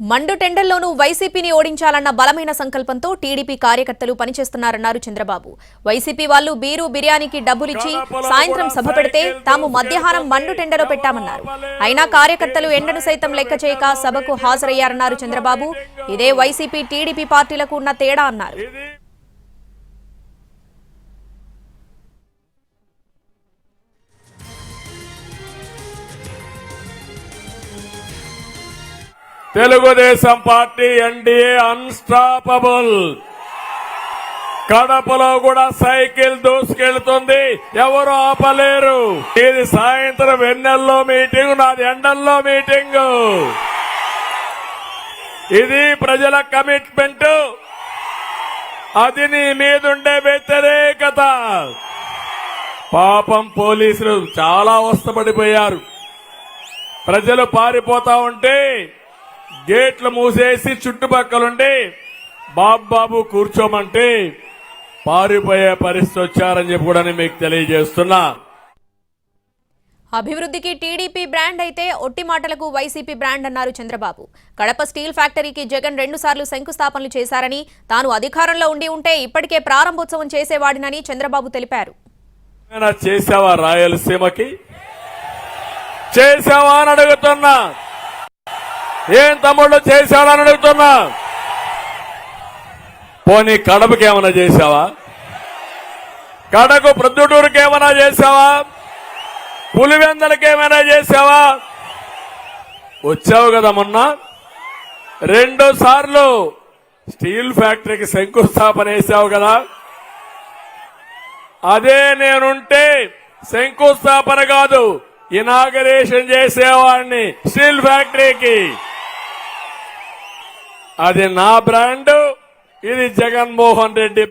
మండు టెండర్లోనూ వైసీపీని ఓడించాలన్న బలమైన సంకల్పంతో టీడీపీ కార్యకర్తలు పనిచేస్తున్నారన్నారు చంద్రబాబు. వైసీపీ వాళ్ళు బీరు బిర్యానీకి డబ్బులిచ్చి సాయంత్రం సభ పెడితే తాము మధ్యాహ్నం మండు టెండరు పెట్టామన్నారు. అయినా కార్యకర్తలు ఎండను సైతం లెక్క చేయక సభకు హాజరయ్యారన్నారు చంద్రబాబు. ఇదే వైసీపీ టీడీపీ పార్టీలకు ఉన్న తేడా అన్నారు. తెలుగుదేశం పార్టీ ఎన్డీఏ అన్స్టాపబుల్ కడపలో కూడా సైకిల్ దూసుకెళ్తుంది. ఎవరు ఆపలేరు. ఇది సాయంత్రం వెన్నెల్లో మీటింగ్ నాది ఎండల్లో మీటింగ్. ఇది ప్రజల కమిట్మెంట్. అది నీ మీదుండే వ్యతిరేకత. పాపం పోలీసులు చాలా అవస్థపడిపోయారు. ప్రజలు పారిపోతా ఉంటే గేట్లు మూసేసి చుట్టుపక్కలుండి బాబు కూర్చోమంటే పారిపోయే పరిస్థితి వచ్చారని చెప్పి కూడా నేను మీకు తెలియజేస్తున్నా. అభివృద్ధికి టీడీపీ బ్రాండ్ అయితే ఒట్టి మాటలకు వైసీపీ బ్రాండ్ అన్నారు చంద్రబాబు. కడప స్టీల్ ఫ్యాక్టరీకి జగన్ రెండుసార్లు శంకుస్థాపనలు చేశారని తాను అధికారంలో ఉండి ఉంటే ఇప్పటికే ప్రారంభోత్సవం చేసేవాడినని చంద్రబాబు తెలిపారు. చేసావా రాయలసీమకి? చేసావా అని అడుగుతున్నా. ఏం తమ్ముళ్ళు చేశాడని అడుగుతున్నా? పోనీ కడపకి ఏమైనా చేశావా? కడకు ప్రొద్దుటూరుకి ఏమైనా చేశావా? పులివెందలకి ఏమైనా చేశావా? వచ్చావు కదా మొన్న? రెండు సార్లు స్టీల్ ఫ్యాక్టరీకి శంకుస్థాపన వేసావు కదా? అదే నేనుంటే శంకుస్థాపన కాదు ఇనాగరేషన్ చేసేవాడిని స్టీల్ ఫ్యాక్టరీకి. అది నా బ్రాండ్ ఇది జగన్మోహన్ రెడ్డి